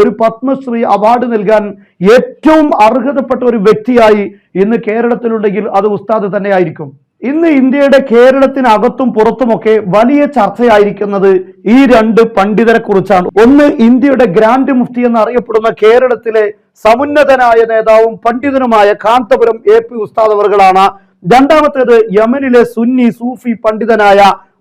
ഒരു പത്മശ്രീ അവാർഡ് നൽകാൻ ഏറ്റവും അർഹതപ്പെട്ട ഒരു വ്യക്തിയായി ഇന്ന് കേരളത്തിലുണ്ടെങ്കിൽ അത് ഉസ്താദ് തന്നെയായിരിക്കും. ഇന്ന് ഇന്ത്യയുടെ കേരളത്തിനകത്തും പുറത്തുമൊക്കെ വലിയ ചർച്ചയായിരിക്കുന്നത് ഈ രണ്ട് പണ്ഡിതരെ കുറിച്ചാണ്. ഒന്ന് ഇന്ത്യയുടെ ഗ്രാൻഡ് മുഫ്തി എന്നറിയപ്പെടുന്ന കേരളത്തിലെ സമുന്നതനായ നേതാവും പണ്ഡിതനുമായ കാന്തപുരം എ പി ഉസ്താദ് അവർകളാണ്. രണ്ടാമത്തേത് യമനിലെ സുന്നി സൂഫി പണ്ഡിതനായ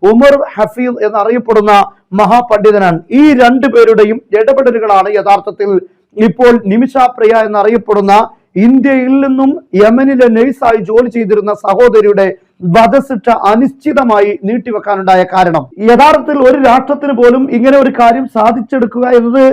ഉമർ ഹഫീദ് എന്നറിയപ്പെടുന്ന മഹാപണ്ഡിതനാണ്. ഈ രണ്ടു പേരുടെയും ഇടപെടലുകളാണ് യഥാർത്ഥത്തിൽ ഇപ്പോൾ നിമിഷാപ്രിയ എന്നറിയപ്പെടുന്ന ഇന്ത്യയിൽ നിന്നും യമനിലെ നഴ്സായി ജോലി ചെയ്തിരുന്ന സഹോദരിയുടെ വധശിക്ഷ അനിശ്ചിതമായി നീട്ടിവെക്കാനുണ്ടായ കാരണം. യഥാർത്ഥത്തിൽ ഒരു രാഷ്ട്രത്തിന് പോലും ഇങ്ങനെ ഒരു കാര്യം സാധിച്ചെടുക്കുക എന്നത്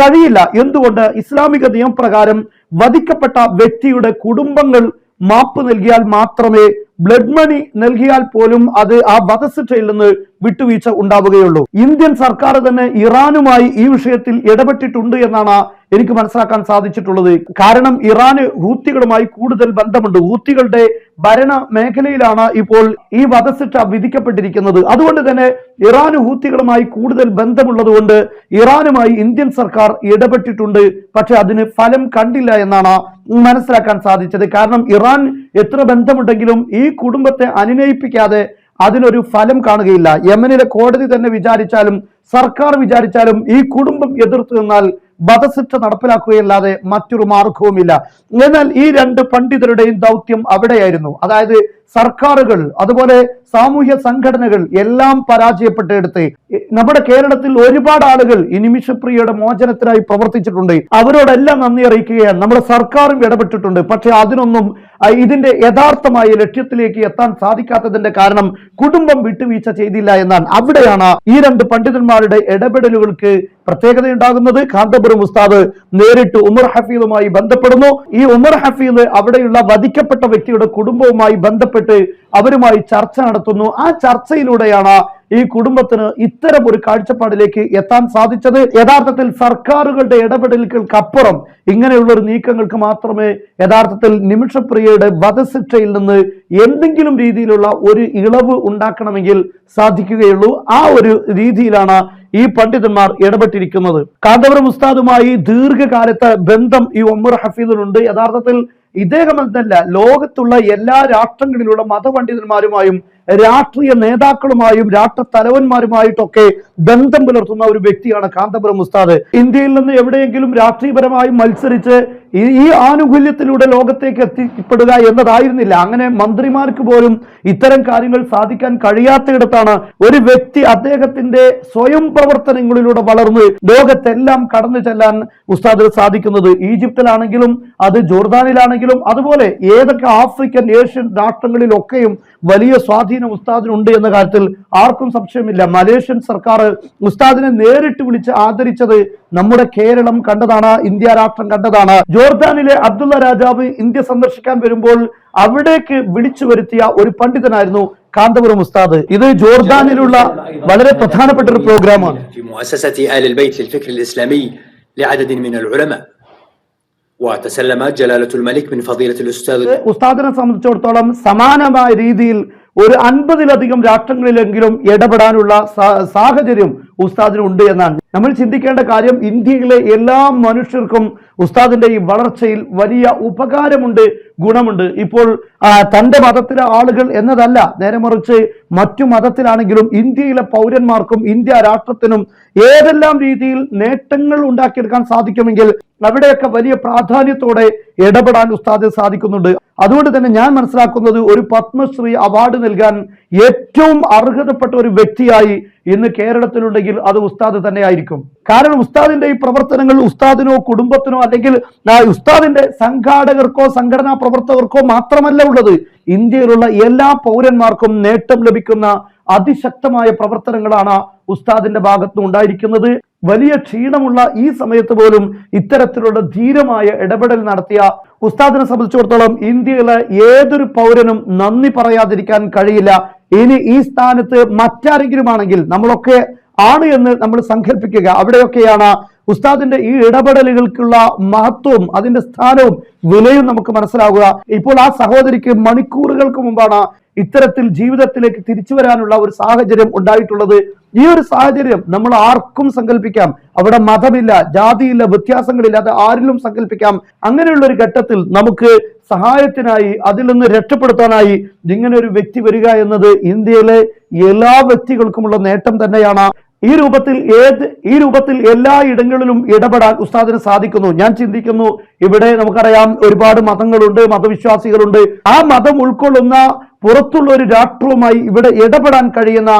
കഴിയില്ല. എന്തുകൊണ്ട്? ഇസ്ലാമിക നിയമപ്രകാരം വധിക്കപ്പെട്ട വ്യക്തിയുടെ കുടുംബങ്ങൾ മാപ്പ് നൽകിയാൽ മാത്രമേ ബ്ലഡ് മണി നൽകിയാൽ പോലും അത് ആ വധശിക്ഷയിൽ നിന്ന് വിട്ടുവീഴ്ച ഉണ്ടാവുകയുള്ളൂ. ഇന്ത്യൻ സർക്കാർ തന്നെ ഇറാനുമായി ഈ വിഷയത്തിൽ ഇടപെട്ടിട്ടുണ്ട് എന്നാണ് എനിക്ക് മനസ്സിലാക്കാൻ സാധിച്ചിട്ടുള്ളത്. കാരണം ഇറാന് ഹൂത്തികളുമായി കൂടുതൽ ബന്ധമുണ്ട്. ഹൂത്തികളുടെ ഭരണ മേഖലയിലാണ് ഇപ്പോൾ ഈ വധശിക്ഷ വിധിക്കപ്പെട്ടിരിക്കുന്നത്. അതുകൊണ്ട് തന്നെ ഇറാന് ഹൂത്തികളുമായി കൂടുതൽ ബന്ധമുള്ളത് കൊണ്ട് ഇറാനുമായി ഇന്ത്യൻ സർക്കാർ ഇടപെട്ടിട്ടുണ്ട്. പക്ഷെ അതിന് ഫലം കണ്ടില്ല എന്നാണ് മനസ്സിലാക്കാൻ സാധിച്ചത്. കാരണം ഇറാൻ എത്ര ബന്ധമുണ്ടെങ്കിലും ഈ കുടുംബത്തെ അനുനയിപ്പിക്കാതെ അതിനൊരു ഫലം കാണുകയില്ല. യമനിലെ കോടതി തന്നെ വിചാരിച്ചാലും സർക്കാർ വിചാരിച്ചാലും ഈ കുടുംബം എതിർത്തു നിന്നാൽ വധശിക്ഷ നടപ്പിലാക്കുകയല്ലാതെ മറ്റൊരു മാർഗവുമില്ല. എന്നാൽ ഈ രണ്ട് പണ്ഡിതരുടെയും ദൗത്യം അവിടെയായിരുന്നു. അതായത് സർക്കാരുകൾ അതുപോലെ സാമൂഹ്യ സംഘടനകൾ എല്ലാം പരാജയപ്പെട്ടെടുത്ത് നമ്മുടെ കേരളത്തിൽ ഒരുപാട് ആളുകൾ ഈ നിമിഷപ്രിയയുടെ മോചനത്തിനായി പ്രവർത്തിച്ചിട്ടുണ്ട്. അവരോടെല്ലാം നന്ദി അറിയിക്കുകയാണ്. നമ്മുടെ സർക്കാരും ഇടപെട്ടിട്ടുണ്ട്. പക്ഷെ അതിനൊന്നും ഇതിന്റെ യഥാർത്ഥമായ ലക്ഷ്യത്തിലേക്ക് എത്താൻ സാധിക്കാത്തതിന്റെ കാരണം കുടുംബം വിട്ടുവീഴ്ച ചെയ്തില്ല എന്നാണ്. അവിടെയാണ് ഈ രണ്ട് പണ്ഡിതന്മാരുടെ ഇടപെടലുകൾക്ക് പ്രത്യേകതയുണ്ടാകുന്നത്. കാന്തപുരം ഉസ്താദ് നേരിട്ട് ഉമർ ഹഫീദുമായി ബന്ധപ്പെടുന്നു. ഈ ഉമർ ഹഫീദ് അവിടെയുള്ള വധിക്കപ്പെട്ട വ്യക്തിയുടെ കുടുംബവുമായി ബന്ധപ്പെട്ട് അവരുമായി ചർച്ച നടത്തുന്നു. ആ ചർച്ചയിലൂടെയാണ് ഈ കുടുംബത്തിന് ഇത്തരം ഒരു കാഴ്ചപ്പാടിലേക്ക് എത്താൻ സാധിച്ചത്? യഥാർത്ഥത്തിൽ സർക്കാരുകളുടെ ഇടപെടലുകൾക്കപ്പുറം ഇങ്ങനെയുള്ള ഒരു നീക്കങ്ങൾക്ക് മാത്രമേ യഥാർത്ഥത്തിൽ നിമിഷപ്രിയയുടെ വധശിക്ഷയിൽ നിന്ന് എന്തെങ്കിലും രീതിയിലുള്ള ഒരു ഇളവ് ഉണ്ടാക്കണമെങ്കിൽ സാധിക്കുകയുള്ളൂ. ആ ഒരു രീതിയിലാണ് ഈ പണ്ഡിതന്മാർ ഇടപെട്ടിരിക്കുന്നത്. കാന്തപുരം ഉസ്താദുമായി ദീർഘകാലത്തെ ബന്ധം ഈ ഒമർ ഹഫീദിനുണ്ട്. യഥാർത്ഥത്തിൽ ഇദ്ദേഹം എന്നല്ല ലോകത്തുള്ള എല്ലാ രാഷ്ട്രങ്ങളിലുള്ള മതപണ്ഡിതന്മാരുമായും രാഷ്ട്രീയ നേതാക്കളുമായും രാഷ്ട്ര തലവന്മാരുമായിട്ടൊക്കെ ബന്ധം പുലർത്തുന്ന ഒരു വ്യക്തിയാണ് കാന്തപുരം ഉസ്താദ്. ഇന്ത്യയിൽ നിന്ന് എവിടെയെങ്കിലും രാഷ്ട്രീയപരമായി മത്സരിച്ച് ഈ ആനുകൂല്യത്തിലൂടെ ലോകത്തേക്ക് എത്തിപ്പെടുക എന്നതായിരുന്നില്ല. അങ്ങനെ മന്ത്രിമാർക്ക് പോലും ഇത്തരം കാര്യങ്ങൾ സാധിക്കാൻ കഴിയാത്തയിടത്താണ് ഒരു വ്യക്തി അദ്ദേഹത്തിന്റെ സ്വയം പ്രവർത്തനങ്ങളിലൂടെ വളർന്ന് ലോകത്തെല്ലാം കടന്നു ചെല്ലാൻ ഉസ്താദിന് സാധിക്കുന്നത് ഈജിപ്തിലാണെങ്കിലും അത് ജോർദാനിലാണെങ്കിലും അതുപോലെ ഏതൊക്കെ ആഫ്രിക്കൻ ഏഷ്യൻ രാഷ്ട്രങ്ങളിലൊക്കെയും വലിയ സ്വാധീനം ഉസ്താദിനുണ്ട് എന്ന കാര്യത്തിൽ ആർക്കും സംശയമില്ല മലേഷ്യൻ സർക്കാർ ഉസ്താദിനെ നേരിട്ട് വിളിച്ച് ആദരിച്ചത് നമ്മുടെ കേരളം കണ്ടതാണ് ഇന്ത്യ രാഷ്ട്രം കണ്ടതാണ് ജോർദാനിലെ അബ്ദുള്ള രാജാവ് ഇന്ത്യ സന്ദർശിക്കാൻ വരുമ്പോൾ അവിടേക്ക് വിളിച്ചു വരുത്തിയ ഒരു പണ്ഡിതനായിരുന്നു കാന്തപുരം ഉസ്താദ് ഇത് ജോർദാനിലുള്ള വളരെ പ്രധാനപ്പെട്ട ഒരു പ്രോഗ്രാമാണ് في مؤسسة آل البيت للفكر الإسلامي لعدد من العلماء وتسلمت جلالة الملك من فضيلة الأستاذ ഉസ്താദിനെ സംബന്ധിച്ചിടത്തോളം സമാനമായ രീതിയിൽ ഒരു അൻപതിലധികം രാഷ്ട്രങ്ങളിലെങ്കിലും ഇടപെടാനുള്ള സാഹചര്യം ഉസ്താദിന് ഉണ്ട് എന്നാണ്. നമ്മൾ ചിന്തിക്കേണ്ട കാര്യം ഇന്ത്യയിലെ എല്ലാ മനുഷ്യർക്കും ഉസ്താദിന്റെ ഈ വളർച്ചയിൽ വലിയ ഉപകാരമുണ്ട് ഗുണമുണ്ട്. ഇപ്പോൾ തന്റെ മതത്തിലെ ആളുകൾ എന്നതല്ല നേരെ മറിച്ച് മറ്റു മതത്തിലാണെങ്കിലും ഇന്ത്യയിലെ പൗരന്മാർക്കും ഇന്ത്യ രാഷ്ട്രത്തിനും ഏതെല്ലാം രീതിയിൽ നേട്ടങ്ങൾ ഉണ്ടാക്കിയെടുക്കാൻ സാധിക്കുമെങ്കിൽ അവിടെയൊക്കെ വലിയ പ്രാധാന്യത്തോടെ ഇടപെടാൻ ഉസ്താദ് സാധിക്കുന്നുണ്ട്. അതുകൊണ്ട് തന്നെ ഞാൻ മനസ്സിലാക്കുന്നത് ഒരു പത്മശ്രീ അവാർഡ് നൽകാൻ ഏറ്റവും അർഹതപ്പെട്ട ഒരു വ്യക്തിയായി ഇന്ന് കേരളത്തിലുണ്ടെങ്കിൽ അത് ഉസ്താദ് തന്നെയായിരിക്കും. കാരണം ഉസ്താദിന്റെ ഈ പ്രവർത്തനങ്ങൾ ഉസ്താദിനോ കുടുംബത്തിനോ അല്ലെങ്കിൽ ഉസ്താദിന്റെ സംഘാടകർക്കോ സംഘടനാ പ്രവർത്തകർക്കോ മാത്രമല്ല ഉള്ളത്. ഇന്ത്യയിലുള്ള എല്ലാ പൗരന്മാർക്കും നേട്ടം ലഭിക്കുന്ന അതിശക്തമായ പ്രവർത്തനങ്ങളാണ് ഉസ്താദിന്റെ ഭാഗത്തുനിന്ന് ഉണ്ടായിരിക്കുന്നത് വലിയ ക്ഷീണമുള്ള ഈ സമയത്ത് പോലും ഇത്തരത്തിലുള്ള ധീരമായ ഇടപെടൽ നടത്തിയ ഉസ്താദിനെ സംബന്ധിച്ചിടത്തോളം ഇന്ത്യയിലെ ഏതൊരു പൗരനും നന്ദി പറയാതിരിക്കാൻ കഴിയില്ല. ഇനി ഈ സ്ഥാനത്ത് മറ്റാരെങ്കിലും ആണെങ്കിൽ നമ്മളൊക്കെ ആണ് എന്ന് നമ്മൾ സങ്കല്പിക്കുക. അവിടെയൊക്കെയാണ് ഉസ്താദിന്റെ ഈ ഇടപെടലുകൾക്കുള്ള മഹത്വവും അതിന്റെ സ്ഥാനവും വിലയും നമുക്ക് മനസ്സിലാവുക. ഇപ്പോൾ ആ സഹോദരിക്ക് മണിക്കൂറുകൾക്ക് മുമ്പാണ് ഇത്തരത്തിൽ ജീവിതത്തിലേക്ക് തിരിച്ചു വരാനുള്ള ഒരു സാഹചര്യം ഉണ്ടായിട്ടുള്ളത്. ഈ ഒരു സാഹചര്യം നമ്മൾ ആർക്കും സങ്കല്പിക്കാം അവിടെ മതമില്ല ജാതിയില്ല വ്യത്യാസങ്ങളില്ലാതെ ആരിലും സങ്കല്പിക്കാം അങ്ങനെയുള്ള ഒരു ഘട്ടത്തിൽ നമുക്ക് സഹായത്തിനായി അതിൽ നിന്ന് രക്ഷപ്പെടുത്താനായി ഇങ്ങനെ ഒരു വ്യക്തി വരിക എന്നത് ഇന്ത്യയിലെ എല്ലാ വ്യക്തികൾക്കുമുള്ള നേട്ടം തന്നെയാണ്. ഈ രൂപത്തിൽ ഏത് ഈ രൂപത്തിൽ എല്ലാ ഇടങ്ങളിലും ഇടപെടാൻ ഉസ്താദിന് സാധിക്കുന്നു. ഞാൻ ചിന്തിക്കുന്നു ഇവിടെ നമുക്കറിയാം ഒരുപാട് മതങ്ങളുണ്ട് മതവിശ്വാസികളുണ്ട്. ആ മതം ഉൾക്കൊള്ളുന്ന പുറത്തുള്ള ഒരു രാഷ്ട്രവുമായി ഇവിടെ ഇടപെടാൻ കഴിയുന്ന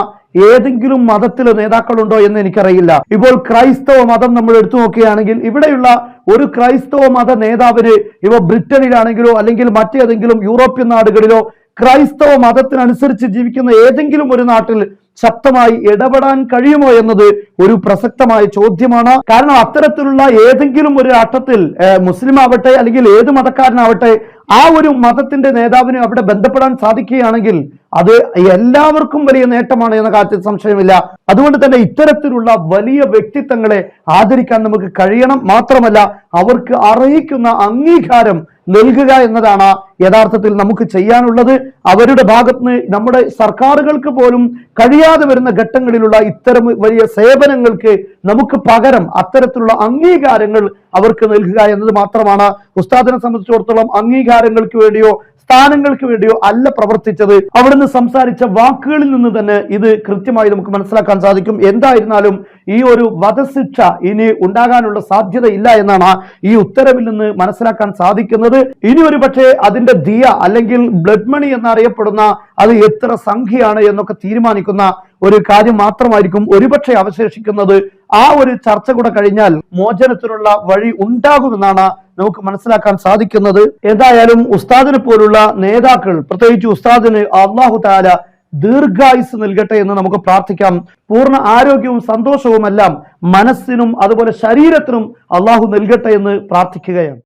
ഏതെങ്കിലും മതത്തിലെ നേതാക്കളുണ്ടോ എന്ന് എനിക്കറിയില്ല. ഇപ്പോൾ ക്രൈസ്തവ മതം നമ്മൾ എടുത്തു നോക്കുകയാണെങ്കിൽ ഇവിടെയുള്ള ഒരു ക്രൈസ്തവ മത നേതാവിന് ഇവ ബ്രിട്ടനിലാണെങ്കിലോ അല്ലെങ്കിൽ മറ്റേതെങ്കിലും യൂറോപ്യൻ നാടുകളിലോ ക്രൈസ്തവ മതത്തിനനുസരിച്ച് ജീവിക്കുന്ന ഏതെങ്കിലും ഒരു നാട്ടിൽ ശക്തമായി ഇടപെടാൻ കഴിയുമോ എന്നത് ഒരു പ്രസക്തമായ ചോദ്യമാണ്. കാരണം അത്തരത്തിലുള്ള ഏതെങ്കിലും ഒരു അർത്ഥത്തിൽ മുസ്ലിം ആവട്ടെ അല്ലെങ്കിൽ ഏത് മതക്കാരനാവട്ടെ ആ ഒരു മതത്തിന്റെ നേതാവിനെ അവിടെ ബന്ധപ്പെടാൻ സാധിക്കുകയാണെങ്കിൽ അത് എല്ലാവർക്കും വലിയ നേട്ടമാണ് എന്ന കാര്യത്തിൽ സംശയമില്ല. അതുകൊണ്ട് തന്നെ ഇത്തരത്തിലുള്ള വലിയ വ്യക്തിത്വങ്ങളെ ആദരിക്കാൻ നമുക്ക് കഴിയണം. മാത്രമല്ല അവർക്ക് അർഹിക്കുന്ന അംഗീകാരം നൽകുക എന്നതാണ് യഥാർത്ഥത്തിൽ നമുക്ക് ചെയ്യാനുള്ളത്. അവരുടെ ഭാഗത്തുനിന്ന് നമ്മുടെ സർക്കാരുകൾക്ക് പോലും കഴിയാതെ വരുന്ന ഘട്ടങ്ങളിലുള്ള ഇത്തരം വലിയ സേവനങ്ങൾക്ക് നമുക്ക് പകരം അത്തരത്തിലുള്ള അംഗീകാരങ്ങൾ അവർക്ക് നൽകുക എന്നത് മാത്രമാണ് ഉസ്താദിനെ സംബന്ധിച്ചിടത്തോളം അംഗീകാരങ്ങൾക്ക് വേണ്ടിയോ സ്ഥാനങ്ങൾക്ക് വേണ്ടിയോ അല്ല പ്രവർത്തിച്ചത്. അവിടുന്ന് സംസാരിച്ച വാക്കുകളിൽ നിന്ന് തന്നെ ഇത് കൃത്യമായി നമുക്ക് മനസ്സിലാക്കാൻ സാധിക്കും. എന്തായിരുന്നാലും ഈ ഒരു വധശിക്ഷ ഇനി ഉണ്ടാകാനുള്ള സാധ്യത ഇല്ല എന്നാണ് ഈ ഉത്തരവിൽ നിന്ന് മനസ്സിലാക്കാൻ സാധിക്കുന്നത്. ഇനി ഒരു പക്ഷേ അതിന്റെ ദിയ അല്ലെങ്കിൽ ബ്ലഡ് മണി എന്നറിയപ്പെടുന്ന അത് എത്ര സംഖ്യയാണ് എന്നൊക്കെ തീരുമാനിക്കുന്ന ഒരു കാര്യം മാത്രമായിരിക്കും ഒരുപക്ഷെ അവശേഷിക്കുന്നത്. ആ ഒരു ചർച്ച കൂടെ കഴിഞ്ഞാൽ മോചനത്തിനുള്ള വഴി ഉണ്ടാകുമെന്നാണ് നമുക്ക് മനസ്സിലാക്കാൻ സാധിക്കുന്നത് എന്തായാലും ഉസ്താദിനെ പോലുള്ള നേതാക്കൾ പ്രത്യേകിച്ച് ഉസ്താദിന് അള്ളാഹു താല ദീർഘായുസ് നൽകട്ടെ എന്ന് നമുക്ക് പ്രാർത്ഥിക്കാം. പൂർണ ആരോഗ്യവും സന്തോഷവുമെല്ലാം മനസ്സിനും അതുപോലെ ശരീരത്തിനും അള്ളാഹു നൽകട്ടെ എന്ന് പ്രാർത്ഥിക്കുകയാണ്.